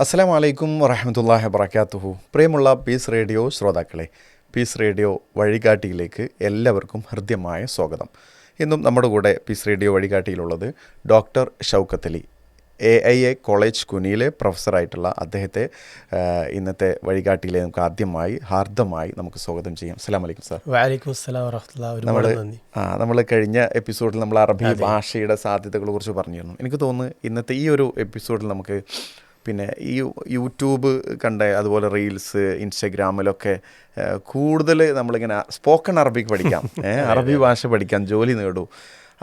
അസ്സലാം വലൈക്കും വറഹമത്തല്ലാഹി വബർക്കാത്തുഹു പ്രിയമുള്ള പീസ് റേഡിയോ ശ്രോതാക്കളെ പീസ് റേഡിയോ വഴികാട്ടിയിലേക്ക് എല്ലാവർക്കും ഹൃദ്യമായ സ്വാഗതം. ഇന്നും നമ്മുടെ കൂടെ peace radio വഴികാട്ടിയിലുള്ളത് doctor Shoukath Ali A I A college കുനിയിലെ പ്രൊഫസറായിട്ടുള്ള അദ്ദേഹത്തെ ഇന്നത്തെ വഴികാട്ടിയിലെ നമുക്ക് ആദ്യമായി ഹാർദമായി നമുക്ക് സ്വാഗതം ചെയ്യാം. അസ്സാം വലൈക്കും സാർ വലൈക്കും നമ്മൾ നമ്മൾ കഴിഞ്ഞ എപ്പിസോഡിൽ നമ്മൾ അറബി ഭാഷയുടെ സാധ്യതകളെ കുറിച്ച് പറഞ്ഞിരുന്നു. എനിക്ക് തോന്നുന്നു ഇന്നത്തെ ഈ ഒരു എപ്പിസോഡിൽ നമുക്ക് പിന്നെ ഈ യൂട്യൂബ് കണ്ട അതുപോലെ റീൽസ് ഇൻസ്റ്റഗ്രാമിലൊക്കെ കൂടുതൽ നമ്മളിങ്ങനെ സ്പോക്കൺ അറബിക്ക് പഠിക്കാം. അറബി ഭാഷ പഠിക്കാം ജോലി നേടൂ.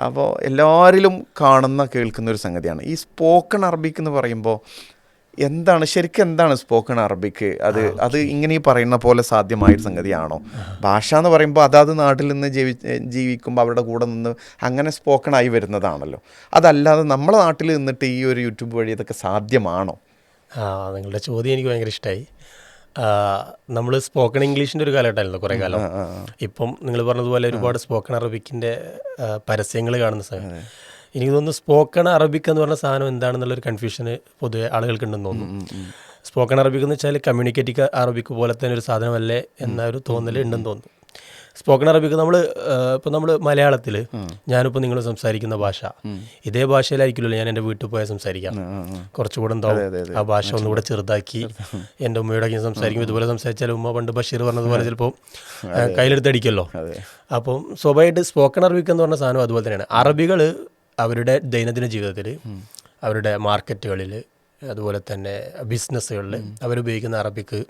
അപ്പോൾ എല്ലാവരിലും കാണുന്ന കേൾക്കുന്ന ഒരു സംഗതിയാണ്. ഈ സ്പോക്കൺ അറബിക്ക് എന്ന് പറയുമ്പോൾ എന്താണ് ശരിക്കും എന്താണ് സ്പോക്കൺ അറബിക്ക് അത് അത് ഇങ്ങനെ ഈ പറയുന്ന പോലെ സാധ്യമായ ഒരു സംഗതിയാണോ? ഭാഷ എന്ന് പറയുമ്പോൾ അതാത് നാട്ടിൽ നിന്ന് ജീവി ജീവിക്കുമ്പോൾ അവരുടെ കൂടെ നിന്ന് അങ്ങനെ സ്പോക്കൺ ആയി വരുന്നതാണല്ലോ. അതല്ലാതെ നമ്മളെ നാട്ടിൽ നിന്നിട്ട് ഈ ഒരു യൂട്യൂബ് വഴി ഇതൊക്കെ സാധ്യമാണോ? നിങ്ങളുടെ ചോദ്യം എനിക്ക് ഭയങ്കര ഇഷ്ടമായി നമ്മൾ സ്പോക്കൺ ഇംഗ്ലീഷിന്റെ ഒരു കാലഘട്ടമായിരുന്നു കുറേ കാലം. ഇപ്പം നിങ്ങൾ പറഞ്ഞതുപോലെ ഒരുപാട് സ്പോക്കൺ അറബിക്കിന്റെ പരസ്യങ്ങൾ കാണുന്ന സമയം എനിക്ക് തോന്നുന്നു സ്പോക്കൺ അറബിക് എന്ന് പറഞ്ഞ സാധനം എന്താണെന്നുള്ളൊരു കൺഫ്യൂഷന് പൊതുവെ ആളുകൾക്കുണ്ടെന്ന് തോന്നുന്നു. സ്പോക്കൺ അറബിക് എന്ന് വെച്ചാൽ കമ്മ്യൂണിക്കേറ്റീവ് അറബിക് പോലെ തന്നെ ഒരു സാധനമല്ലേ എന്നൊരു തോന്നൽ ഉണ്ടെന്ന് തോന്നുന്നു. സ്പോക്കൺ അറബിക് നമ്മൾ ഇപ്പം നമ്മൾ മലയാളത്തിൽ ഞാനിപ്പോൾ നിങ്ങൾ സംസാരിക്കുന്ന ഭാഷ. ഇതേ ഭാഷയിലായിരിക്കുമല്ലോ ഞാൻ എന്റെ വീട്ടിൽ പോയാൽ സംസാരിക്കാം. കുറച്ചുകൂടെ എന്താവും? ആ ഭാഷ ഒന്നുകൂടെ ചെറുതാക്കി എന്റെ ഉമ്മയോടെ ഞാൻ സംസാരിക്കും. ഇതുപോലെ സംസാരിച്ചാൽ ഉമ്മ പണ്ട് ബഷീർ പറഞ്ഞതുപോലെ ചിലപ്പോൾ കയ്യിലെടുത്തടിക്കല്ലോ അപ്പം സ്വാഭാവികമായിട്ട് സ്പോക്കൺ അറബിക് എന്ന് പറഞ്ഞ സാധനം അതുപോലെ തന്നെയാണ്. അറബികൾ അവരുടെ ദൈനംദിന ജീവിതത്തിൽ അവരുടെ മാർക്കറ്റുകളിൽ അതുപോലെ തന്നെ ബിസിനസ്സുകളിൽ അവരുപയോഗിക്കുന്ന അറബിക്ക്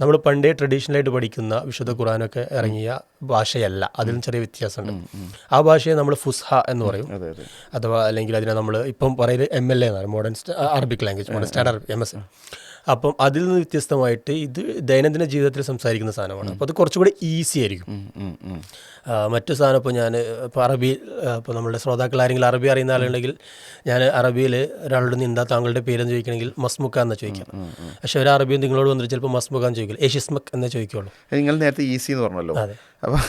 നമ്മൾ പണ്ടേ ട്രഡീഷണലായിട്ട് പഠിക്കുന്ന വിശുദ്ധ ഖുറാനൊക്കെ ഇറങ്ങിയ ഭാഷയല്ല. അതിലും ചെറിയ വ്യത്യാസമുണ്ട്. ആ ഭാഷയെ നമ്മൾ ഫുസ്ഹ എന്ന് പറയും. അഥവാ അല്ലെങ്കിൽ അതിനെ നമ്മൾ ഇപ്പം പറയുന്നത് എം എൽ എ എന്നാണ്. Modern Arabic language modern standard അറബി എം എസ് അപ്പം അതിൽ നിന്ന് വ്യത്യസ്തമായിട്ട് ഇത് ദൈനംദിന ജീവിതത്തിൽ സംസാരിക്കുന്ന സാധനമാണ്. അപ്പോൾ അത് കുറച്ചുകൂടി ഈസി ആയിരിക്കും. മറ്റു സാധനം ഇപ്പോൾ ഞാൻ ഇപ്പോൾ അറബി ഇപ്പോൾ നമ്മുടെ ശ്രോതാക്കൾ ആരെങ്കിലും അറബി അറിയുന്ന ആളുണ്ടെങ്കിൽ ഞാൻ അറബിയിൽ ഒരാളോട് നിന്ന് എന്താ താങ്കളുടെ പേരെന്ന് ചോദിക്കണമെങ്കിൽ മസ്മുക്ക എന്ന് ചോദിക്കാം. പക്ഷേ ഒരു അറബി നിങ്ങളോട് വന്നിട്ട് ചിലപ്പോൾ മസ്മുക്ക എന്ന് ചോദിക്കില്ല. ഏഷ്യസ്മക് എന്നേ ചോദിക്കുള്ളൂ. നിങ്ങൾ നേരത്തെ ഈസി എന്ന് പറഞ്ഞല്ലോ. അതെ. അപ്പോൾ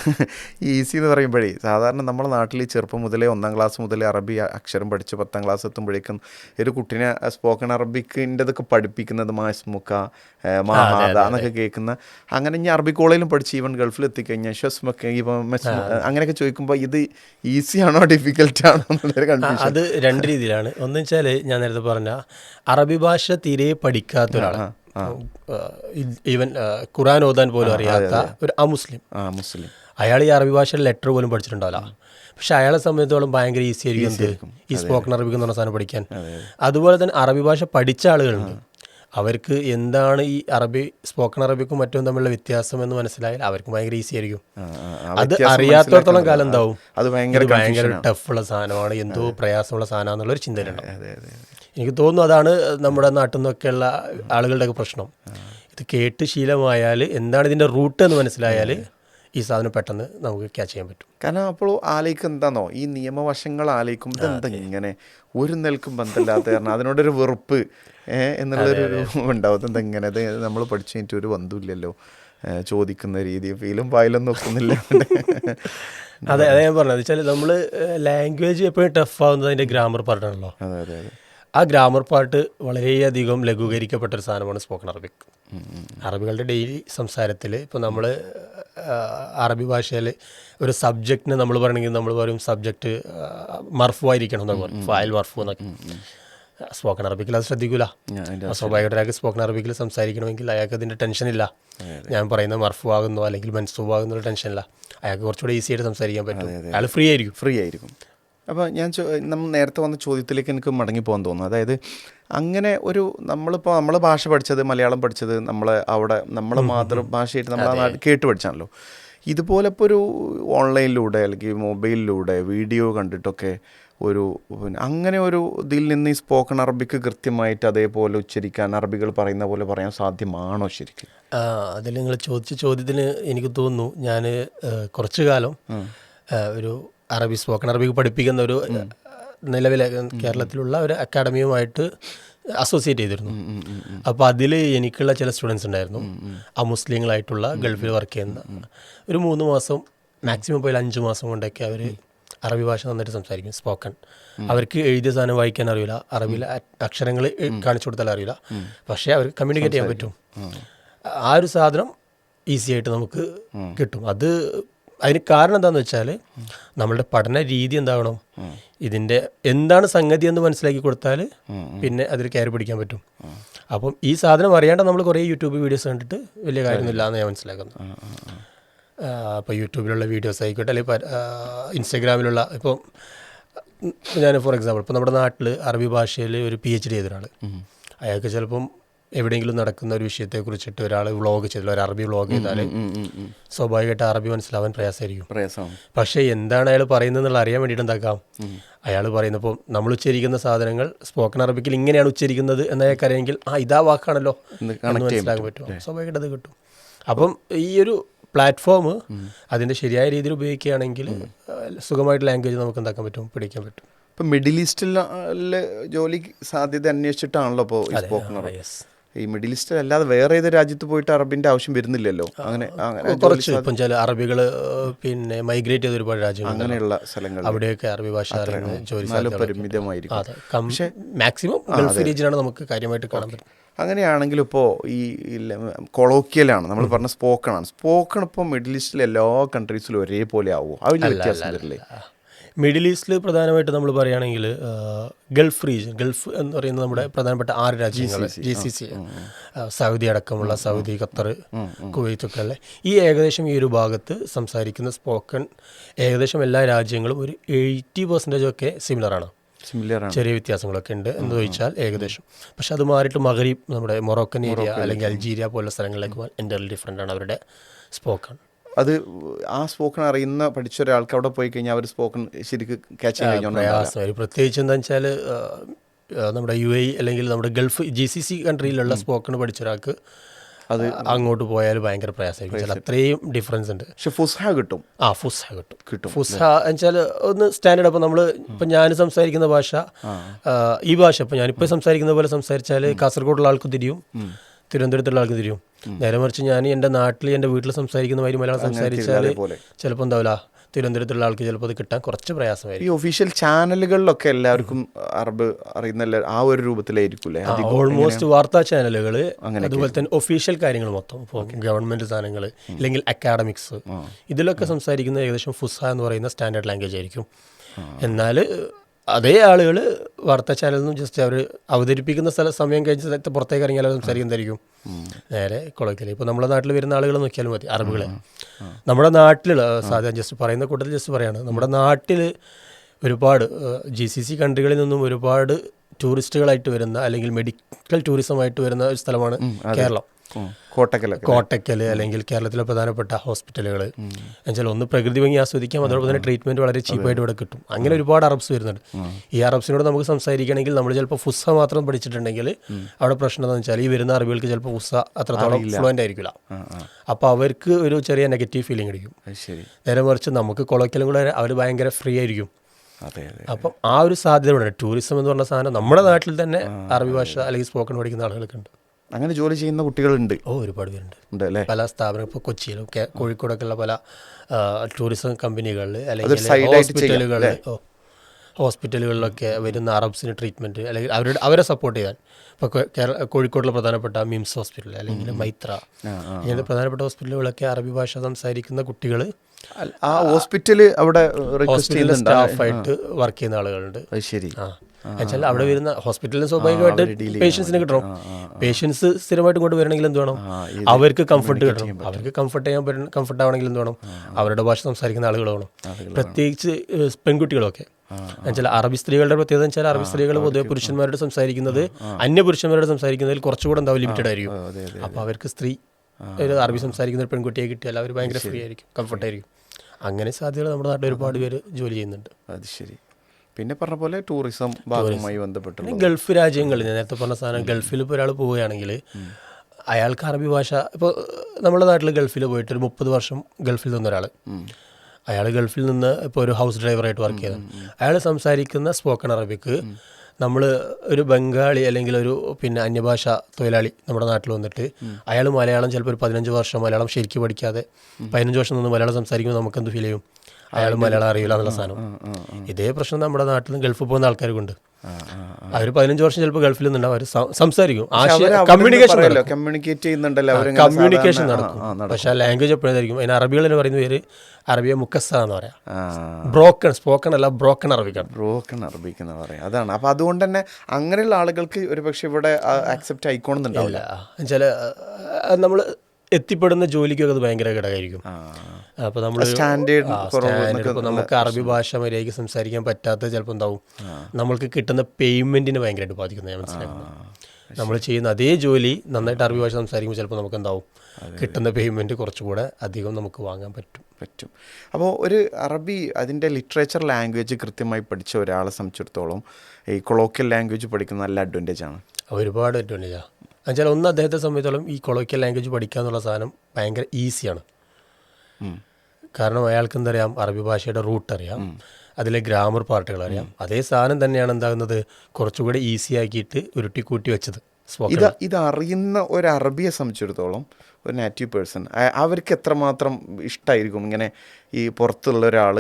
ഈസി എന്ന് പറയുമ്പോഴേ സാധാരണ നമ്മുടെ നാട്ടിൽ ചെറുപ്പം മുതലേ ഒന്നാം ക്ലാസ് മുതലേ അറബി അക്ഷരം പഠിച്ച് പത്താം ക്ലാസ് എത്തുമ്പോഴേക്കും ഒരു കുട്ടീനെ സ്പോക്കൺ അറബിക്കിന്റെതൊക്കെ പഠിപ്പിക്കുന്നത് മാസ്മുക്ക മഹാദ എന്നൊക്കെ കേൾക്കുന്ന അങ്ങനെ ഞാൻ അറബി കോളേജിലും പഠിച്ച് ഈവൻ ഗൾഫിൽ എത്തിക്കഴിഞ്ഞാൽ ഷസ്മക്ക് അങ്ങനെയൊക്കെ ചോദിക്കുമ്പോൾ ഇത് ഈസിയാണോ ഡിഫിക്കൽട്ടാണോ എന്നുള്ളൊരു കൺഫ്യൂഷൻ അത് രണ്ട് രീതിയിലാണ്. ഒന്ന് വെച്ചാൽ ഞാൻ നേരത്തെ പറഞ്ഞ അറബി ഭാഷ തീരെ പഠിക്കാത്ത ഒരാൾ ഈവൻ ഖുറാൻ ഓതാൻ പോലും അറിയാത്ത ഒരു അമുസ്ലിം. ആ മുസ്ലിം അയാൾ ഈ അറബി ഭാഷയുടെ ലെറ്റർ പോലും പഠിച്ചിട്ടുണ്ടാവില്ല. പക്ഷെ അയാളെ സംബന്ധിച്ചോളം ഭയങ്കര ഈസി ആയിരിക്കും എന്ത്? ഈ സ്പോക്കൺ അറബിക്ക് എന്ന് പറഞ്ഞ സാധനം പഠിക്കാൻ. അതുപോലെ തന്നെ അറബി ഭാഷ പഠിച്ച ആളുകളുണ്ട്. അവർക്ക് എന്താണ് ഈ അറബി സ്പോക്കൺ അറബിക്കും മറ്റും തമ്മിലുള്ള വ്യത്യാസം എന്ന് മനസ്സിലായാൽ അവർക്ക് ഭയങ്കര ഈസി ആയിരിക്കും. അത് അറിയാത്തോടത്തോളം കാലം എന്താവും? അത് ഭയങ്കര ഭയങ്കര ടഫുള്ള സാധനമാണ് എന്തോ പ്രയാസമുള്ള സാധനമാണെന്നുള്ള ഒരു ചിന്തയിലുണ്ടാവും അതെ എനിക്ക് തോന്നുന്നു അതാണ് നമ്മുടെ നാട്ടിൽ നിന്നൊക്കെയുള്ള ആളുകളുടെയൊക്കെ പ്രശ്നം. ഇത് കേട്ട് ശീലമായാൽ എന്താണ് ഇതിന്റെ റൂട്ട് എന്ന് മനസ്സിലായാൽ ഈ സാധനം പെട്ടെന്ന് നമുക്ക് ക്യാച്ച് ചെയ്യാൻ പറ്റും. കാരണം അപ്പോൾ ആലോചിക്കുക എന്താണോ ഈ നിയമവശങ്ങൾ ആലോചിക്കുമ്പോൾ ഇതെന്താ ഇങ്ങനെ? ഒരു നിൽക്കും ബന്ധമില്ലാത്ത കാരണം അതിനോടൊരു വെറുപ്പ് എന്നുള്ളൊരു ഉണ്ടാവും. എന്താ ഇങ്ങനെ? അത് നമ്മൾ പഠിച്ചു കഴിഞ്ഞിട്ട് ഒരു ബന്ധമില്ലല്ലോ ചോദിക്കുന്ന രീതി. ഫീലും പായലും നോക്കുന്നില്ല അതെ അതെ ഞാൻ പറഞ്ഞത് വെച്ചാൽ നമ്മൾ ലാംഗ്വേജ് എപ്പോഴും ടഫ് ആവുന്നത് അതിന്റെ ഗ്രാമർ പാർട്ടാണല്ലോ. അതെ അതെ അതെ. ആ ഗ്രാമർ പാർട്ട് വളരെയധികം ലഘൂകരിക്കപ്പെട്ട ഒരു സാധനമാണ് സ്പോക്കൺ അറബിക് അറബികളുടെ ഡെയിലി സംസാരത്തിൽ ഇപ്പോൾ നമ്മൾ അറബി ഭാഷയിൽ ഒരു സബ്ജക്റ്റിന് നമ്മൾ പറയണമെങ്കിൽ നമ്മൾ പറയും സബ്ജക്റ്റ് മർഫു ആയിരിക്കണം എന്നൊക്കെ പറയും. ഫയൽ മർഫു എന്നൊക്കെ. സ്പോക്കൺ അറബിക്കിൽ അത് ശ്രദ്ധിക്കില്ല ഞാൻ സ്വാഭാവികമായിട്ട് അയാൾക്ക് സ്പോക്കൺ അറബിക്കിൽ സംസാരിക്കണമെങ്കിൽ അയാൾക്ക് അതിന്റെ ടെൻഷനില്ല ഞാൻ പറയുന്നത് മർഫു ആകുന്നോ അല്ലെങ്കിൽ മൻസൂബ് ടെൻഷൻ ടെൻഷനില്ല അയാൾക്ക് കുറച്ചുകൂടെ ഈസി ആയിട്ട് സംസാരിക്കാൻ പറ്റും. അയാൾ ഫ്രീ ആയിരിക്കും. ഫ്രീ ആയിരിക്കും. അപ്പോൾ ഞാൻ ചോ- നമ്മൾ നേരത്തെ വന്ന ചോദ്യത്തിലേക്ക് എനിക്ക് മടങ്ങിപ്പോകാൻ തോന്നുന്നു. അതായത് അങ്ങനെ ഒരു നമ്മളിപ്പോൾ നമ്മൾ ഭാഷ പഠിച്ചത് മലയാളം പഠിച്ചത് നമ്മൾ അവിടെ നമ്മളെ മാതൃഭാഷയായിട്ട് നാട്ടിൽ കേട്ട് പഠിച്ചാണല്ലോ. ഇതുപോലെ ഇപ്പോൾ ഒരു ഓൺലൈനിലൂടെ അല്ലെങ്കിൽ മൊബൈലിലൂടെ വീഡിയോ കണ്ടിട്ടൊക്കെ ഒരു പിന്നെ അങ്ങനെ ഒരു ഇതിൽ നിന്ന് ഈ സ്പോക്കൺ അറബിക്ക് കൃത്യമായിട്ട് അതേപോലെ ഉച്ചരിക്കാൻ അറബികൾ പറയുന്ന പോലെ പറയാൻ സാധ്യമാണോ ശരിക്കും? അതിൽ നിങ്ങൾ ചോദിച്ച ചോദ്യത്തിന് എനിക്ക് തോന്നുന്നു. ഞാൻ കുറച്ചു കാലം ഒരു അറബി സ്പോക്കൺ അറബിക്ക് പഠിപ്പിക്കുന്ന ഒരു നിലവിലെ കേരളത്തിലുള്ള ഒരു അക്കാഡമിയുമായിട്ട് അസോസിയേറ്റ് ചെയ്തിരുന്നു. അപ്പോൾ അതിൽ എനിക്കുള്ള ചില സ്റ്റുഡൻസ് ഉണ്ടായിരുന്നു. ആ മുസ്ലിങ്ങളായിട്ടുള്ള ഗൾഫിൽ വർക്ക് ചെയ്യുന്ന ഒരു മൂന്ന് മാസം മാക്സിമം പോയാൽ അഞ്ച് മാസം കൊണ്ടൊക്കെ അവർ അറബി ഭാഷ നന്നായിട്ട് സംസാരിക്കും സ്പോക്കൺ അവർക്ക് എഴുതിയ സാധനം വായിക്കാൻ അറിയില്ല അറബിയിലെ അക്ഷരങ്ങൾ കാണിച്ചു കൊടുത്താൽ അറിയില്ല. പക്ഷേ അവർക്ക് കമ്മ്യൂണിക്കേറ്റ് ചെയ്യാൻ പറ്റും. ആ ഒരു സാധനം ഈസി ആയിട്ട് നമുക്ക് കിട്ടും. അത് അതിന് കാരണം എന്താണെന്ന് വെച്ചാൽ നമ്മളുടെ പഠന രീതി എന്താകണം ഇതിന്റെ എന്താണ് സംഗതി എന്ന് മനസ്സിലാക്കി കൊടുത്താൽ പിന്നെ അതിൽ കയറി പിടിക്കാൻ പറ്റും. അപ്പം ഈ സാധനം അറിയാണ്ട് നമ്മൾ കുറേ യൂട്യൂബ് വീഡിയോസ് കണ്ടിട്ട് വലിയ കാര്യമൊന്നുമില്ല എന്ന് ഞാൻ മനസ്സിലാക്കുന്നു. അപ്പോൾ യൂട്യൂബിലുള്ള വീഡിയോസ് ആയിക്കോട്ടെ അല്ലെങ്കിൽ ഇൻസ്റ്റാഗ്രാമിലുള്ള ഇപ്പം ഞാൻ ഫോർ എക്സാമ്പിൾ ഇപ്പോൾ നമ്മുടെ നാട്ടിൽ അറബി ഭാഷയിൽ ഒരു പി എച്ച് ഡി ചെയ്ത ഒരാൾ അയാൾക്ക് ചിലപ്പം എവിടെയെങ്കിലും നടക്കുന്ന ഒരു വിഷയത്തെ കുറിച്ചിട്ട് ഒരാൾ വ്ളോഗ് ചെയ്താൽ ഒരു അറബി വ്ളോഗ് ചെയ്താൽ സ്വാഭാവികമായിട്ട് അറബി മനസ്സിലാവാൻ പ്രയാസമായിരിക്കും. പ്രയാസമാണ് പക്ഷേ എന്താണ് അയാൾ പറയുന്നത് എന്നുള്ള അറിയാൻ വേണ്ടിയിട്ട് എന്താക്കാം? അയാൾ പറയുന്നപ്പോൾ നമ്മൾ ഉച്ചരിക്കുന്ന സാധനങ്ങൾ സ്പോക്കൺ അറബിക്കിൽ ഇങ്ങനെയാണ് ഉച്ചരിക്കുന്നത് എന്ന് അയാൾക്ക് അറിയാമെങ്കിൽ ആ ഇതാ വാക്കാണല്ലോ മനസ്സിലാക്കാൻ പറ്റും. സ്വാഭാവികമായിട്ട് അത് കിട്ടും. അപ്പം ഈ ഒരു പ്ലാറ്റ്ഫോം അതിന്റെ ശരിയായ രീതിയിൽ ഉപയോഗിക്കുകയാണെങ്കിൽ സുഖമായിട്ട് ലാംഗ്വേജ് നമുക്ക് എന്താക്കാൻ പറ്റും? പിടിക്കാൻ പറ്റും. ഇപ്പം മിഡിൽ ഈസ്റ്റിലെ ജോലി സാധ്യത അന്വേഷിച്ചിട്ടാണല്ലോ ഇപ്പോൾ സ്പോക്കൺ അറബി ഈ മിഡിൽ ഈസ്റ്റിൽ അല്ലാതെ വേറെ ഏത് രാജ്യത്ത് പോയിട്ട് അറബിന്റെ ആവശ്യം വരുന്നില്ലല്ലോ. അങ്ങനെ കുറച്ച് ഇപ്പം ചില അറബികൾ പിന്നെ മൈഗ്രേറ്റ് ചെയ്ത ഒരുപാട് രാജ്യങ്ങൾ അങ്ങനെയുള്ള സ്ഥലങ്ങൾ അവിടെയൊക്കെ അറബി ഭാഷ ജോലി പരിമിതമായിരിക്കും. പക്ഷേ മാക്സിമം ഗൾഫ് റീജിയനാണ് നമുക്ക് കാര്യമായിട്ട് കാണാൻ പറ്റും അങ്ങനെയാണെങ്കിൽ ഇപ്പോൾ ഈ കൊളോക്കിയലാണ് നമ്മൾ പറഞ്ഞ സ്പോക്കൺ ആണ്. സ്പോക്കൺ ഇപ്പോൾ മിഡിൽ ഈസ്റ്റിലെ എല്ലാ കൺട്രീസിലും ഒരേപോലെ ആവുമോ അതിൽ വ്യത്യാസം വരില്ലേ? മിഡിൽ ഈസ്റ്റിൽ പ്രധാനമായിട്ട് നമ്മൾ പറയുകയാണെങ്കിൽ ഗൾഫ് റീജിയൻ ഗൾഫ് എന്ന് പറയുന്നത് നമ്മുടെ പ്രധാനപ്പെട്ട ആറ് രാജ്യങ്ങൾ ജി സി സി. സൗദി അടക്കമുള്ള സൗദി ഖത്തർ കുവൈത്ത് ഒക്കെ അല്ലേ? ഈ ഏകദേശം ഈ ഒരു ഭാഗത്ത് സംസാരിക്കുന്ന സ്പോക്കൺ ഏകദേശം എല്ലാ രാജ്യങ്ങളും ഒരു എയ്റ്റി പെർസെന്റേജ് ഒക്കെ സിമിലറാണ് ചെറിയ വ്യത്യാസങ്ങളൊക്കെ ഉണ്ട് എന്ന് ചോദിച്ചാൽ ഏകദേശം. പക്ഷെ അത് മാറിയിട്ട് മഗരീബ് നമ്മുടെ മൊറോക്കൻ ഏരിയ അല്ലെങ്കിൽ അൽജീരിയ പോലുള്ള സ്ഥലങ്ങളിലേക്ക് എന്റർലി ഡിഫറെന്റ് ആണ് അവരുടെ സ്പോക്കൺ അത് ആ സ്പോക്കൺ അറിയുന്ന പഠിച്ച ഒരാൾക്ക് അവിടെ പോയി കഴിഞ്ഞാൽ അവർ സ്പോക്കൺ ശരിക്ക് ക്യാച്ച് ചെയ്യാൻ പ്രത്യേകിച്ച് എന്താ വെച്ചാൽ നമ്മുടെ യു എ അല്ലെങ്കിൽ നമ്മുടെ ഗൾഫ് ജി സി സി കൺട്രിയിലുള്ള സ്പോക്കൺ പഠിച്ച ഒരാൾക്ക് അത് അങ്ങോട്ട് പോയാൽ ഭയങ്കര പ്രയാസമായിരിക്കും. അത്രയും ഡിഫറൻസ് ഉണ്ട്. പക്ഷെ ഫുസ്ഹ കിട്ടും. ആ ഫുസ്ഹ കിട്ടും. കിട്ടും. ഫുസ്ഹ വെച്ചാൽ ഒന്ന് സ്റ്റാൻഡേർഡ് അപ്പോൾ നമ്മൾ ഇപ്പം ഞാൻ സംസാരിക്കുന്ന ഭാഷ ഈ ഭാഷ ഇപ്പം ഞാനിപ്പോൾ സംസാരിക്കുന്ന പോലെ സംസാരിച്ചാൽ കാസർഗോഡുള്ള ആൾക്ക് തിരിയും. തിരുവനന്തപുരത്തുള്ള ആൾക്ക് തിരിയും. നേരെ മറിച്ച് ഞാൻ എന്റെ നാട്ടിൽ എന്റെ വീട്ടിൽ സംസാരിക്കുന്ന മാതിരി മലയാളം സംസാരിച്ചാൽ. ചിലപ്പോൾ എന്താവില്ല തിരുവനന്തപുരത്തുള്ള ആൾക്ക് ചിലപ്പോൾ അത് കിട്ടാൻ കുറച്ച് പ്രയാസമായിരിക്കും. ഈ ഒഫീഷ്യൽ ചാനലുകളിലൊക്കെ എല്ലാവർക്കും അറബ് അറിയുന്ന ആ ഒരു രൂപത്തിലായിരിക്കും ഓൾമോസ്റ്റ് വാർത്താ ചാനലുകൾ അതുപോലെ തന്നെ ഒഫീഷ്യൽ കാര്യങ്ങൾ മൊത്തം. ഇപ്പോൾ ഗവൺമെന്റ് സാധനങ്ങൾ അല്ലെങ്കിൽ അക്കാഡമിക്സ് ഇതിലൊക്കെ സംസാരിക്കുന്ന ഏകദേശം ഫുസ എന്ന് പറയുന്ന സ്റ്റാൻഡേർഡ് ലാംഗ്വേജ് ആയിരിക്കും. എന്നാൽ അതേ ആളുകൾ വാർത്താ ചാനലിൽ നിന്നും ജസ്റ്റ് അവർ അവതരിപ്പിക്കുന്ന സ്ഥല സമയം കഴിഞ്ഞ സ്ഥലത്ത് പുറത്തേക്ക് ഇറങ്ങിയാൽ അവർ സംസാരിക്കുന്നതായിരിക്കും നേരെ കൊളക്കൽ ഇപ്പോൾ നമ്മുടെ നാട്ടിൽ വരുന്ന ആളുകൾ നോക്കിയാലും മതി അറബികളെ. നമ്മുടെ നാട്ടിലുള്ള സാധാരണ ജസ്റ്റ് പറയുന്ന കൂട്ടത്തിൽ ജസ്റ്റ് പറയാണ് നമ്മുടെ നാട്ടിൽ ഒരുപാട് ജി സി സി കൺട്രികളിൽ നിന്നും ഒരുപാട് ടൂറിസ്റ്റുകളായിട്ട് വരുന്ന അല്ലെങ്കിൽ മെഡിക്കൽ ടൂറിസമായിട്ട് വരുന്ന ഒരു സ്ഥലമാണ് കേരളം. ഉം. കോട്ടക്കലൊക്കെ. കോട്ടക്കൽ അല്ലെങ്കിൽ കേരളത്തിലെ പ്രധാനപ്പെട്ട ഹോസ്പിറ്റലുകൾ. എന്നുവെച്ചാൽ ഒന്ന് പ്രകൃതി ഭംഗി ആസ്വദിക്കാം അതോടൊപ്പം തന്നെ ട്രീറ്റ്മെന്റ് വളരെ ചീപ്പായിട്ട് ഇവിടെ കിട്ടും. അങ്ങനെ ഒരുപാട് അറബ്സ് വരുന്നുണ്ട്. ഈ അറബ്സിനോട് നമുക്ക് സംസാരിക്കണമെങ്കിൽ നമ്മൾ ചിലപ്പോൾ ഫുസ മാത്രം പഠിച്ചിട്ടുണ്ടെങ്കിൽ അവിടെ പ്രശ്നം എന്താണെന്ന് വെച്ചാൽ ഈ വരുന്ന അറബികൾക്ക് ചിലപ്പോൾ ഫുസ അത്രത്തോളം ഫ്ലുവന്റ് ആയിരിക്കില്ല. അപ്പോൾ അവർക്ക് ഒരു ചെറിയ നെഗറ്റീവ് ഫീലിംഗ് അടിക്കും. നേരെ മറിച്ച് നമുക്ക് കൊളക്കലും കൂടെ അവർ ഭയങ്കര ഫ്രീ ആയിരിക്കും. അപ്പം ആ ഒരു സാധ്യത ടൂറിസം എന്ന് പറഞ്ഞ സാധനം നമ്മുടെ നാട്ടിൽ തന്നെ അറബി ഭാഷ അല്ലെങ്കിൽ സ്പോക്കൺ പഠിക്കുന്ന ആളുകളൊക്കെ ഉണ്ട്. അങ്ങനെ ജോലി ചെയ്യുന്ന കുട്ടികളുണ്ട്. ഓ ഒരുപാട് പേരുണ്ട്. ഉണ്ട് അല്ലേ പല സ്ഥാപനങ്ങൾ ഇപ്പോൾ കൊച്ചിയിലും കേ- കോഴിക്കോടൊക്കെ ഉള്ള പല ടൂറിസം കമ്പനികളിൽ അല്ലെങ്കിൽ side ആയിട്ട് ഹോസ്പിറ്റലുകളിൽ ഓ ഹോസ്പിറ്റലുകളിലൊക്കെ വരുന്ന അറബ്സിന് ട്രീറ്റ്മെന്റ് അല്ലെങ്കിൽ അവരുടെ അവരെ സപ്പോർട്ട് ചെയ്യാൻ. ഇപ്പോൾ കേരള കോഴിക്കോടുള്ള പ്രധാനപ്പെട്ട മിംസ് ഹോസ്പിറ്റൽ അല്ലെങ്കിൽ മൈത്ര. ഇങ്ങനത്തെ പ്രധാനപ്പെട്ട ഹോസ്പിറ്റലുകളൊക്കെ അറബി ഭാഷ സംസാരിക്കുന്ന കുട്ടികൾ ആ ഹോസ്പിറ്റൽ അവിടെ റിക്വസ്റ്റ് ഹോസ്പിറ്റലിലെ ചെയ്യുന്നുണ്ട്. സ്റ്റാഫായിട്ട് വർക്ക് ചെയ്യുന്ന ആളുകളുണ്ട്. അത് ശരി. ആ. എന്നുവെച്ചാൽ അവിടെ വരുന്ന ഹോസ്പിറ്റലിൽ സ്വാഭാവികമായിട്ട് പേഷ്യൻസിന് കിട്ടണം പേഷ്യൻസ് സ്ഥിരമായിട്ട് ഇങ്ങോട്ട് വരണമെങ്കിൽ എന്ത് വേണം? അവർക്ക് കംഫർട്ട് കിട്ടണം. അവർക്ക് കംഫർട്ട് ചെയ്യാൻ കംഫർട്ട് ആവണമെങ്കിൽ എന്ത് വേണം? അവരുടെ ഭാഷ സംസാരിക്കുന്ന ആളുകൾ വേണം. പ്രത്യേകിച്ച് പെൺകുട്ടികളൊക്കെ. എന്നുവെച്ചാൽ അറബി സ്ത്രീകളുടെ പ്രത്യേകത വെച്ചാൽ അറബി സ്ത്രീകൾ പൊതുവെ പുരുഷന്മാരോട് സംസാരിക്കുന്നത് അന്യ പുരുഷന്മാരോട് സംസാരിക്കുന്നതിൽ കുറച്ചുകൂടെ എന്താ ലിമിറ്റഡ് ആയിരിക്കും. അപ്പോൾ അവർക്ക് സ്ത്രീ ഒരു അറബി സംസാരിക്കുന്ന ഒരു പെൺകുട്ടിയെ കിട്ടിയാൽ അവർ ഭയങ്കര ഫ്രീ ആയിരിക്കും. കംഫർട്ടായിരിക്കും അങ്ങനെ സാധ്യതകൾ നമ്മുടെ നാട്ടിൽ ഒരുപാട് പേര് ജോലി ചെയ്യുന്നുണ്ട്. അത് ശരി. പിന്നെ പറഞ്ഞ പോലെ ടൂറിസം ഭാഗവുമായി ബന്ധപ്പെട്ട് ഗൾഫ് രാജ്യങ്ങളിൽ നേരത്തെ പറഞ്ഞ സാധനം ഗൾഫിൽ ഇപ്പോൾ ഒരാൾ പോവുകയാണെങ്കിൽ അയാൾക്ക് അറബി ഭാഷ ഇപ്പോൾ നമ്മുടെ നാട്ടിൽ ഗൾഫിൽ പോയിട്ട് ഒരു മുപ്പത് വർഷം ഗൾഫിൽ നിന്ന ഒരാൾ അയാൾ ഗൾഫിൽ നിന്ന് ഇപ്പോൾ ഒരു ഹൗസ് ഡ്രൈവറായിട്ട് വർക്ക് ചെയ്തത് അയാൾ സംസാരിക്കുന്ന സ്പോക്കൺ അറബിക്ക് നമ്മൾ ഒരു ബംഗാളി അല്ലെങ്കിൽ ഒരു പിന്നെ അന്യഭാഷ തൊഴിലാളി നമ്മുടെ നാട്ടിൽ വന്നിട്ട് അയാൾ മലയാളം ചിലപ്പോൾ ഒരു പതിനഞ്ച് വർഷം മലയാളം ശരിക്കും പഠിക്കാതെ പതിനഞ്ച് വർഷം നിന്ന് മലയാളം സംസാരിക്കുമ്പോൾ നമുക്കെന്ത് ഫീൽ ചെയ്യും? അയാൾ മലയാളം അറിയില്ല എന്നുള്ള സാധനം. ഇതേ പ്രശ്നം നമ്മുടെ നാട്ടിലും ഗൾഫ് ഗൾഫിൽ പോകുന്ന ആൾക്കാർക്കുണ്ട്. ആ, ആ, ആ. അവർ പതിനഞ്ച് വർഷം ചിലപ്പോൾ ഗൾഫിൽ നിന്നുണ്ടാവും. അവർ സംസാരിക്കും. കമ്മ്യൂണിക്കേഷൻ കമ്മ്യൂണിക്കേറ്റ് ചെയ്യുന്നുണ്ടല്ലോ കമ്മ്യൂണിക്കേഷൻ നടക്കും. പക്ഷെ ആ ലാംഗ്വേജ് എപ്പോഴായിരിക്കും അതിന് അറബികൾ എന്ന് പറയുന്ന പേര് അറബിയ മുക്കസ എന്ന് പറയാം ബ്രോക്കൺ സ്പോക്കൺ അല്ല ബ്രോക്കൺ അറബിക്കാണ്. ബ്രോക്കൺ അറബിക്ക് എന്ന് പറയാം. അതാണ്. അപ്പൊ അതുകൊണ്ട് തന്നെ അങ്ങനെയുള്ള ആളുകൾക്ക് ഒരു പക്ഷെ ഇവിടെ ആക്സെപ്റ്റ് ആയിക്കോണമെന്നുണ്ടാവില്ല ചില നമ്മൾ എത്തിപ്പെടുന്ന ജോലിക്കൊക്കെ അത് ഭയങ്കര ഘടകമായിരിക്കും. അപ്പോൾ നമ്മൾ സ്റ്റാൻഡേർഡ് നമുക്ക് അറബി ഭാഷ മര്യാദയ്ക്ക് സംസാരിക്കാൻ പറ്റാത്ത ചിലപ്പോൾ എന്താവും? നമ്മൾക്ക് കിട്ടുന്ന പേയ്മെന്റിനെ ഭയങ്കരമായിട്ട് ബാധിക്കുന്നത് ഞാൻ മനസ്സിലാക്കുന്നത് നമ്മൾ ചെയ്യുന്ന അതേ ജോലി നന്നായിട്ട് അറബി ഭാഷ സംസാരിക്കുമ്പോൾ ചിലപ്പോൾ നമുക്ക് എന്താവും കിട്ടുന്ന പേയ്മെന്റ് കുറച്ചുകൂടെ അധികം നമുക്ക് വാങ്ങാൻ പറ്റും. പറ്റും. അപ്പോൾ ഒരു അറബി അതിന്റെ ലിറ്ററേച്ചർ ലാംഗ്വേജ് കൃത്യമായി പഠിച്ച ഒരാളെ സംബന്ധിച്ചിടത്തോളം ഈ കൊളോക്കിയൽ ലാംഗ്വേജ് പഠിക്കുന്ന നല്ല അഡ്വാന്റേജ് ആണ്. ഒരുപാട് അഡ്വാന്റേജാണ് എന്നുവെച്ചാൽ ഒന്ന് അദ്ദേഹത്തെ സംബന്ധിച്ചോളം ഈ കൊളോക്കിയൽ ലാംഗ്വേജ് പഠിക്കുക എന്നുള്ള സാധനം ഭയങ്കര ഈസിയാണ്. കാരണം അയാൾക്ക് എന്തറിയാം? അറബി ഭാഷയുടെ റൂട്ട് അറിയാം. അതിലെ ഗ്രാമർ പാർട്ടുകൾ അറിയാം. അതേ സാധനം തന്നെയാണ് എന്താകുന്നത്? കുറച്ചുകൂടി ഈസി ആക്കിയിട്ട് ഉരുട്ടിക്കൂട്ടി വെച്ചത്. ഇത് ഇത് അറിയുന്ന ഒരു അറബിയെ സംബന്ധിച്ചിടത്തോളം ഒരു നാറ്റീവ് പേഴ്സൺ അവർക്ക് എത്രമാത്രം ഇഷ്ടമായിരിക്കും ഇങ്ങനെ ഈ പുറത്തുള്ള ഒരാൾ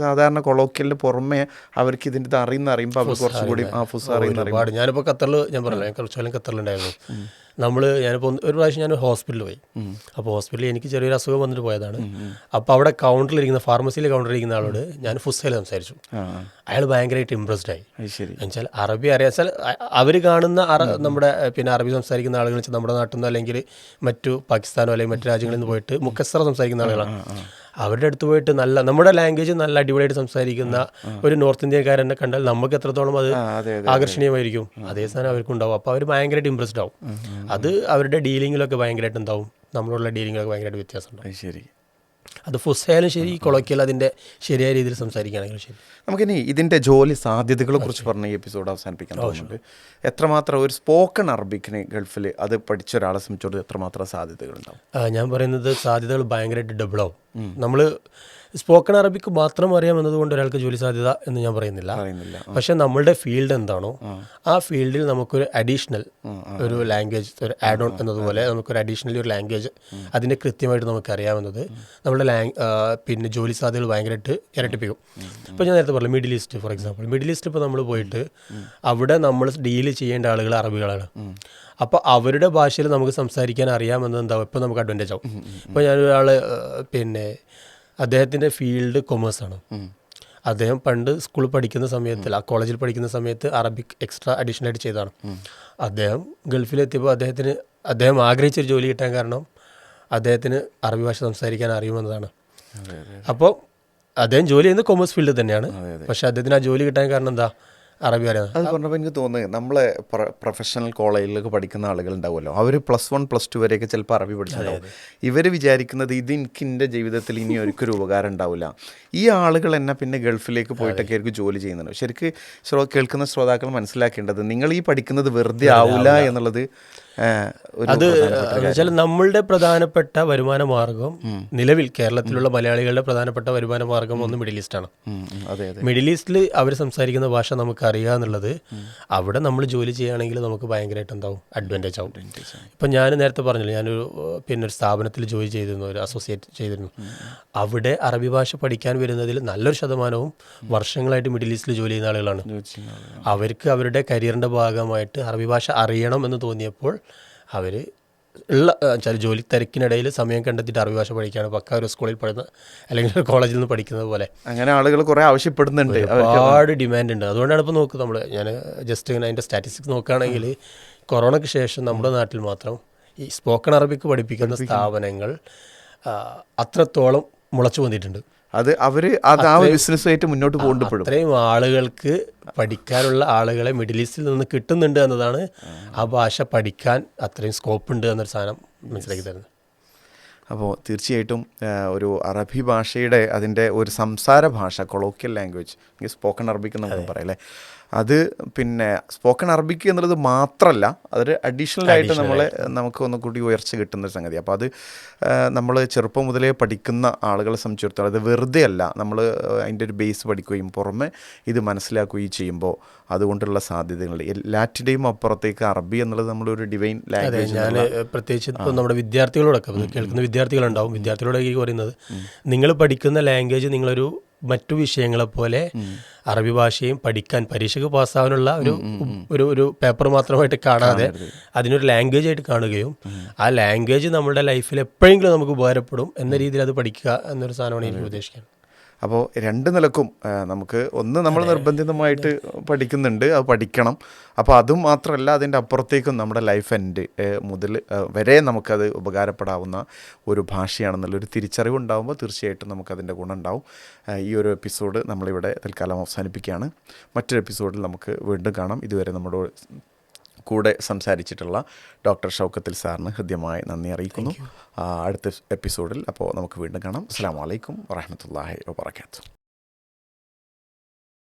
സാധാരണ കൊളോക്കിയലിന് പുറമെ അവർക്ക് ഇതിന്റെ ഇത് അറിയുന്ന അറിയുമ്പോൾ അവർ കുറച്ചുകൂടി ആ ഫുസ് അറിയുന്ന ഒരുപാട്. ഞാനിപ്പോൾ ഖത്തറിൽ ഞാൻ പറഞ്ഞില്ല ഞാൻ കുറച്ചു കാലം ഖത്തറിലുണ്ടായിരുന്നു. നമ്മൾ ഞാനിപ്പോൾ ഒരു പ്രാവശ്യം ഞാൻ ഹോസ്പിറ്റലിൽ പോയി. അപ്പോൾ ഹോസ്പിറ്റലിൽ എനിക്ക് ചെറിയൊരു അസുഖം വന്നിട്ട് പോയതാണ്. അപ്പോൾ അവിടെ കൗണ്ടറിലിരിക്കുന്ന ഫാർമസിയിലെ കൗണ്ടറിലിരിക്കുന്ന ആളോട് ഞാൻ ഫുസ്സയിൽ സംസാരിച്ചു. അയാൾ ഭയങ്കരമായിട്ട് ഇമ്പ്രസ്ഡ് ആയി. എന്നുവെച്ചാൽ അറബി അറിയാം. വെച്ചാൽ അവർ കാണുന്ന നമ്മുടെ പിന്നെ അറബി സംസാരിക്കുന്ന ആളുകൾ നമ്മുടെ നാട്ടിൽ നിന്ന് അല്ലെങ്കിൽ മറ്റു പാകിസ്ഥാനോ അല്ലെങ്കിൽ മറ്റു രാജ്യങ്ങളിൽ നിന്ന് പോയിട്ട് മുക്കസ്സറ സംസാരിക്കുന്ന ആളുകളാണ്. അവരുടെ അടുത്ത് പോയിട്ട് നല്ല നമ്മുടെ ലാംഗ്വേജ് നല്ല അടിപൊളിയായിട്ട് സംസാരിക്കുന്ന ഒരു നോർത്ത് ഇന്ത്യക്കാരനെ കണ്ടാൽ നമുക്ക് എത്രത്തോളം അത് ആകർഷണീയമായിരിക്കും. അതേ സാധനം അവർക്കും ഉണ്ടാവും. അപ്പോൾ അവർ ഭയങ്കരമായിട്ട് ഇമ്പ്രസ്ഡ് ആവും. അത് അവരുടെ ഡീലിങ്ങിലൊക്കെ ഭയങ്കരമായിട്ട് ഉണ്ടാവും നമ്മളോടുള്ള ഡീലിങ്ങിലൊക്കെ ഭയങ്കരമായിട്ട് വ്യത്യാസം ഉണ്ടാവും ശരി. അത് ഫുസ്സായാലും ശരി കൊളക്കിയൽ അതിന്റെ ശരിയായ രീതിയിൽ സംസാരിക്കുകയാണെങ്കിലും ശരി. നമുക്കിനി ഇതിന്റെ ജോലി സാധ്യതകളെ കുറിച്ച് പറഞ്ഞ ഈ എപ്പിസോഡ് അവസാനിപ്പിക്കാൻ തോന്നുന്നുണ്ട് എത്രമാത്രം ഒരു സ്പോക്കൺ അറബിക്കിന് ഗൾഫിൽ അത് പഠിച്ച ഒരാളെ സംബന്ധിച്ചോട് എത്രമാത്രം സാധ്യതകളുണ്ടാവും? ഞാൻ പറയുന്നത് സാധ്യതകൾ ഭയങ്കരമായിട്ട് ഡബിളാവും നമ്മൾ സ്പോക്കൺ അറബിക്ക് മാത്രം അറിയാം എന്നതുകൊണ്ട് ഒരാൾക്ക് ജോലി സാധ്യത എന്ന് ഞാൻ പറയുന്നില്ല. പക്ഷെ നമ്മളുടെ ഫീൽഡ് എന്താണോ ആ. ഫീൽഡിൽ നമുക്കൊരു അഡീഷണൽ ഒരു ലാംഗ്വേജ് ഒരു ആഡ് ഓൺ എന്നതുപോലെ നമുക്കൊരു അഡീഷണൽ ഒരു ലാംഗ്വേജ് അതിനെ കൃത്യമായിട്ട് നമുക്ക് അറിയാവുന്നത് നമ്മുടെ ലാങ് പിന്നെ ജോലി സാധ്യതകൾ ഭയങ്കരമായിട്ട് ഇരട്ടിപ്പിക്കും. ഇപ്പോൾ ഞാൻ നേരത്തെ പറഞ്ഞു Middle East for example Middle East ഇപ്പോൾ നമ്മൾ പോയിട്ട് അവിടെ നമ്മൾ ഡീൽ ചെയ്യേണ്ട ആളുകൾ അറബികളാണ്. അപ്പോൾ അവരുടെ ഭാഷയിൽ നമുക്ക് സംസാരിക്കാൻ അറിയാമെന്നത് എന്താവും? ഇപ്പോൾ നമുക്ക് അഡ്വാന്റേജ് ആവും. ഇപ്പോൾ ഞാനൊരാൾ പിന്നെ അദ്ദേഹത്തിന്റെ ഫീൽഡ് കൊമേഴ്സാണ് അദ്ദേഹം പണ്ട് സ്കൂളിൽ പഠിക്കുന്ന സമയത്തിൽ ആ കോളേജിൽ പഠിക്കുന്ന സമയത്ത് അറബിക് എക്സ്ട്രാ അഡീഷണൽ ആയിട്ട് ചെയ്തതാണ്. അദ്ദേഹം ഗൾഫിലെത്തിയപ്പോൾ അദ്ദേഹത്തിന് അദ്ദേഹം ആഗ്രഹിച്ചൊരു ജോലി കിട്ടാൻ കാരണം അദ്ദേഹത്തിന് അറബി ഭാഷ സംസാരിക്കാൻ അറിയുമെന്നതാണ് അപ്പോൾ അദ്ദേഹം ജോലി ചെയ്യുന്നത് കൊമേഴ്സ് ഫീൽഡിൽ തന്നെയാണ്. പക്ഷേ അദ്ദേഹത്തിന് ആ ജോലി കിട്ടാൻ കാരണം എന്താ? അറബി അറിയാം അത് പറഞ്ഞപ്പോൾ എനിക്ക് തോന്നുന്നത് നമ്മളെ പ്രൊഫഷണൽ കോളേജിലൊക്കെ പഠിക്കുന്ന ആളുകൾ ഉണ്ടാവുമല്ലോ അവർ പ്ലസ് വൺ പ്ലസ് ടു വരെയൊക്കെ ചിലപ്പോൾ അറബി പഠിച്ചിട്ടുണ്ടാവും. ഇവർ വിചാരിക്കുന്നത് ഇത് എനിക്ക് എന്റെ ജീവിതത്തിൽ ഇനി ഒരിക്കലും ഉപകാരം ഉണ്ടാവില്ല. ഈ ആളുകൾ എന്നെ പിന്നെ ഗൾഫിലേക്ക് പോയിട്ടൊക്കെ ആയിരിക്കും ജോലി ചെയ്യുന്നത്. ശരിക്ക് ശ്രോ കേൾക്കുന്ന ശ്രോതാക്കൾ മനസ്സിലാക്കേണ്ടത് നിങ്ങൾ ഈ പഠിക്കുന്നത് വെറുതെ ആവില്ല എന്നുള്ളത് അത് വെച്ചാൽ നമ്മളുടെ പ്രധാനപ്പെട്ട വരുമാന മാർഗം നിലവിൽ കേരളത്തിലുള്ള മലയാളികളുടെ പ്രധാനപ്പെട്ട വരുമാന മാർഗം ഒന്ന് മിഡിൽ ഈസ്റ്റാണ് മിഡിൽ ഈസ്റ്റിൽ അവർ സംസാരിക്കുന്ന ഭാഷ നമുക്ക് അറിയാന്നുള്ളത് അവിടെ നമ്മൾ ജോലി ചെയ്യുകയാണെങ്കിൽ നമുക്ക് ഭയങ്കരമായിട്ട് എന്താവും? അഡ്വാന്റേജ് ആവും. ഇപ്പം ഞാൻ നേരത്തെ പറഞ്ഞില്ല ഞാനൊരു പിന്നെ ഒരു സ്ഥാപനത്തിൽ ജോലി ചെയ്തിരുന്നു ഒരു അസോസിയേറ്റ് ചെയ്തിരുന്നു. അവിടെ അറബി ഭാഷ പഠിക്കാൻ വരുന്നതിൽ നല്ലൊരു ശതമാനവും വർഷങ്ങളായിട്ട് മിഡിൽ ഈസ്റ്റിൽ ജോലി ചെയ്യുന്ന ആളുകളാണ്. അവർക്ക് അവരുടെ കരിയറിന്റെ ഭാഗമായിട്ട് അറബി ഭാഷ അറിയണം എന്ന് തോന്നിയപ്പോൾ അവർ ഉള്ള വെച്ചാൽ ജോലി തിരക്കിനിടയിൽ സമയം കണ്ടെത്തിയിട്ട് അറബി ഭാഷ പഠിക്കുകയാണ്. പക്ക ഒരു സ്കൂളിൽ പഠിക്കുന്ന അല്ലെങ്കിൽ ഒരു കോളേജിൽ നിന്ന് പഠിക്കുന്നത് പോലെ. അങ്ങനെ ആളുകൾ കുറേ ആവശ്യപ്പെടുന്നുണ്ട്. ഒരുപാട് ഡിമാൻഡ് ഉണ്ട്. അതുകൊണ്ടാണ് ഇപ്പോൾ നോക്കുക നമ്മൾ ഞാൻ ജസ്റ്റ് ഇങ്ങനെ അതിന്റെ സ്റ്റാറ്റിസ്റ്റിക്സ് നോക്കുകയാണെങ്കിൽ കൊറോണയ്ക്ക് ശേഷം നമ്മുടെ നാട്ടിൽ മാത്രം ഈ സ്പോക്കൺ അറബിക്ക് പഠിപ്പിക്കുന്ന സ്ഥാപനങ്ങൾ അത്രത്തോളം മുളച്ചു വന്നിട്ടുണ്ട്. അത് അവർ അത് ആ ബിസിനസ്സുമായിട്ട് മുന്നോട്ട് കൊണ്ടുപോകും അത്രയും ആളുകൾക്ക് പഠിക്കാനുള്ള ആളുകളെ മിഡിൽ ഈസ്റ്റിൽ നിന്ന് കിട്ടുന്നുണ്ട് എന്നതാണ് ആ. ഭാഷ പഠിക്കാൻ അത്രയും സ്കോപ്പ് ഉണ്ട് എന്നൊരു സാധനം മനസ്സിലാക്കി തരുന്നത്. അപ്പോൾ തീർച്ചയായിട്ടും ഒരു അറബി ഭാഷയുടെ അതിന്റെ ഒരു സംസാര ഭാഷ കൊളോക്കിയൽ ലാംഗ്വേജ് സ്പോക്കൺ അറബിക്ക് നമുക്ക് പറയാം അല്ലേ? അത് പിന്നെ സ്പോക്കൺ അറബിക്ക് എന്നുള്ളത് മാത്രമല്ല അതൊരു അഡീഷണൽ ആയിട്ട് നമ്മളെ നമുക്ക് ഒന്നുകൂടി ഉയർച്ച കിട്ടുന്ന ഒരു സംഗതി. അപ്പോൾ അത് നമ്മൾ ചെറുപ്പം മുതലേ പഠിക്കുന്ന ആളുകളെ സംബന്ധിച്ചിടത്തോളം അത് വെറുതെ അല്ല നമ്മൾ അതിന്റെ ഒരു ബേസ് പഠിക്കുകയും പുറമെ ഇത് മനസ്സിലാക്കുകയും ചെയ്യുമ്പോൾ അതുകൊണ്ടുള്ള സാധ്യതകൾ. എല്ലാറ്റിന്റെയും അപ്പുറത്തേക്ക് അറബി എന്നുള്ളത് നമ്മളൊരു ഡിവൈൻ ലാംഗ്വേജ് ഞാൻ പ്രത്യേകിച്ച് ഇപ്പോൾ നമ്മുടെ വിദ്യാർത്ഥികളോടൊക്കെ കേൾക്കുന്ന വിദ്യാർത്ഥികളുണ്ടാവും. വിദ്യാർത്ഥികളോടൊക്കെ പറയുന്നത് നിങ്ങൾ പഠിക്കുന്ന ലാംഗ്വേജ് നിങ്ങളൊരു മറ്റു വിഷയങ്ങളെപ്പോലെ അറബി ഭാഷയും പഠിക്കാൻ പരീക്ഷയ്ക്ക് പാസ്സാവാനുള്ള ഒരു ഒരു ഒരു പേപ്പർ മാത്രമായിട്ട് കാണാതെ അതിനൊരു ലാംഗ്വേജ് ആയിട്ട് കാണുകയും ആ ലാംഗ്വേജ് നമ്മുടെ ലൈഫിൽ എപ്പോഴെങ്കിലും നമുക്ക് ഉപകാരപ്പെടും എന്ന രീതിയിൽ അത് പഠിക്കുക എന്നൊരു സാധനമാണ് എനിക്ക് ഉദ്ദേശിക്കുന്നത്. അപ്പോൾ രണ്ട് നിലക്കും നമുക്ക് ഒന്ന് നമ്മൾ നിർബന്ധിതമായിട്ട് പഠിക്കുന്നുണ്ട് അത് പഠിക്കണം. അപ്പോൾ അതും മാത്രമല്ല അതിന്റെ അപ്പുറത്തേക്കും നമ്മുടെ ലൈഫ് എൻഡ് മുതൽ വരെ നമുക്കത് ഉപകാരപ്പെടാവുന്ന ഒരു ഭാഷയാണെന്നുള്ളൊരു തിരിച്ചറിവ് ഉണ്ടാകുമ്പോൾ തീർച്ചയായിട്ടും നമുക്കതിന്റെ ഗുണം ഉണ്ടാവും. ഈ ഒരു എപ്പിസോഡ് നമ്മളിവിടെ തൽക്കാലം അവസാനിപ്പിക്കുകയാണ്. മറ്റൊരു എപ്പിസോഡിൽ നമുക്ക് വീണ്ടും കാണാം. ഇതുവരെ നമ്മുടെ കൂടെ സംസാരിച്ചിട്ടുള്ള ഡോക്ടർ ഷൗക്കത്തിൽ സാറിന് ഹൃദ്യമായി നന്ദി അറിയിക്കുന്നു. അടുത്ത എപ്പിസോഡിൽ അപ്പോൾ നമുക്ക് വീണ്ടും കാണാം. അസ്സാം വലൈക്കും വാഹമത്തല്ലാഹി വാബർക്കാത്തു